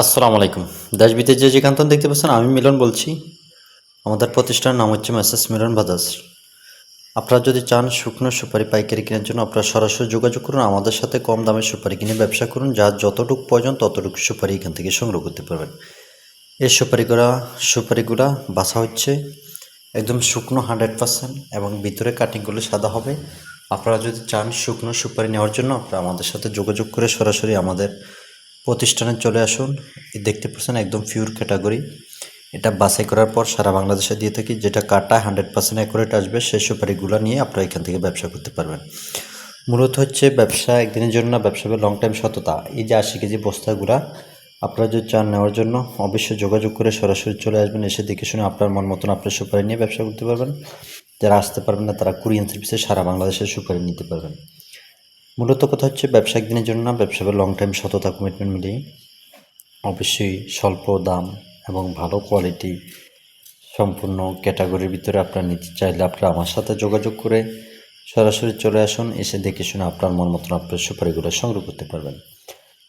আসসালামু আলাইকুম। দেশ বিদেশ যে থেকে দেখতে পাচ্ছেন, আমি মিলন বলছি। আমাদের প্রতিষ্ঠানের নাম হচ্ছে মেসেস মিলন বাজাজ আপনারা যদি চান শুকনো সুপারি পাইকারি কেনার জন্য, আপনারা সরাসরি যোগাযোগ করুন, আমাদের সাথে কম দামে সুপারি কিনে ব্যবসা করুন যার যতটুকু প্রয়োজন ততটুকু সুপারি এখান থেকে সংগ্রহ করতে পারবেন। এই সুপারিগুলা সুপারিগুলা বাছা হচ্ছে একদম শুকনো হান্ড্রেড পার্সেন্ট এবং ভিতরে কাটিংগুলো সাদা হবে। আপনারা যদি চান শুকনো সুপারি নেওয়ার জন্য, আপনারা আমাদের সাথে যোগাযোগ করে সরাসরি আমাদের প্রতিষ্ঠানে চলে আসুন। দেখতে পাচ্ছেন একদম পিওর ক্যাটাগরি এটা বাছাই করার পর সারা বাংলাদেশে দিয়ে থাকি। যেটা কাটা হান্ড্রেড পার্সেন্ট অ্যাকুরেট আসবে, সেই সুপারিগুলো নিয়ে আপনারা এখান থেকে ব্যবসা করতে পারবেন। মূলত হচ্ছে ব্যবসা একদিনের জন্য না, ব্যবসা লং টাইম সততা। এই যে আশি কেজি বস্তাগুলা, আপনারা যদি চান নেওয়ার জন্য, অবশ্যই যোগাযোগ করে সরাসরি চলে আসবেন, এসে দেখে শুনে আপনার মন মতন আপনার সুপারি নিয়ে ব্যবসা করতে পারবেন। যারা আসতে পারবেন না, তারা কুড়ি কুরিয়ান সার্ভিসে সারা বাংলাদেশের সুপারি নিতে পারবেন। মূলত কথা হচ্ছে ব্যবসা একদিনের জন্য না, ব্যবসা লং টাইম সততা কমিটমেন্ট মিলিয়ে। অবশ্যই স্বল্প দাম এবং ভালো কোয়ালিটি সম্পূর্ণ ক্যাটাগরির ভিতরে আপনার নিতে চাইলে আপনারা আমার সাথে যোগাযোগ করে সরাসরি চলে আসুন, এসে দেখে শুনে আপনার মন মতন আপনার সুপারিগুলো সংগ্রহ করতে পারবেন।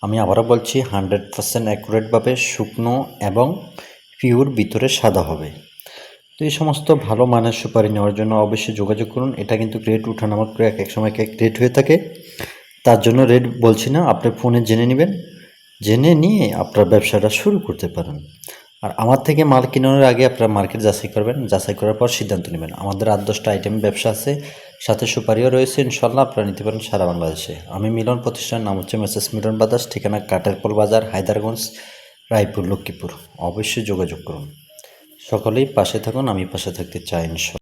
আমি আবারও বলছি হান্ড্রেড পার্সেন্ট অ্যাকুরেটভাবে শুকনো এবং পিওর ভিতরে সাদা হবে। তো এই সমস্ত ভালো মানের সুপারি নেওয়ার জন্য অবশ্যই যোগাযোগ করুন। এটা কিন্তু রেট উঠানামা করে এক এক সময় এক রেট হয়ে থাকে। তার জন্য রেট বলছি না, আপনি ফোনে জেনে নেবেন। জেনে নিয়ে আপনার ব্যবসাটা শুরু করতে পারেন। আর আমার থেকে মাল কিনানোর আগে আপনারা মার্কেট যাচাই করবেন। যাচাই করার পর সিদ্ধান্ত নেবেন। আমাদের আট দশটা আইটেম ব্যবসা আছে। সাথে সুপারিও রয়েছে। ইনশাল্লাহ আপনারা নিতে পারেন সারা বাংলাদেশে। আমি মিলন প্রতিষ্ঠান নাম হচ্ছে মেসেস মিলন বাজার ঠিকানা কাটারপোল বাজার, হায়দারগঞ্জ, রায়পুর, লক্ষ্মীপুর। অবশ্যই যোগাযোগ করুন। সকলেই পাশে থাকুন, আমি পাশে থাকতে চাই ইনশাল্লাহ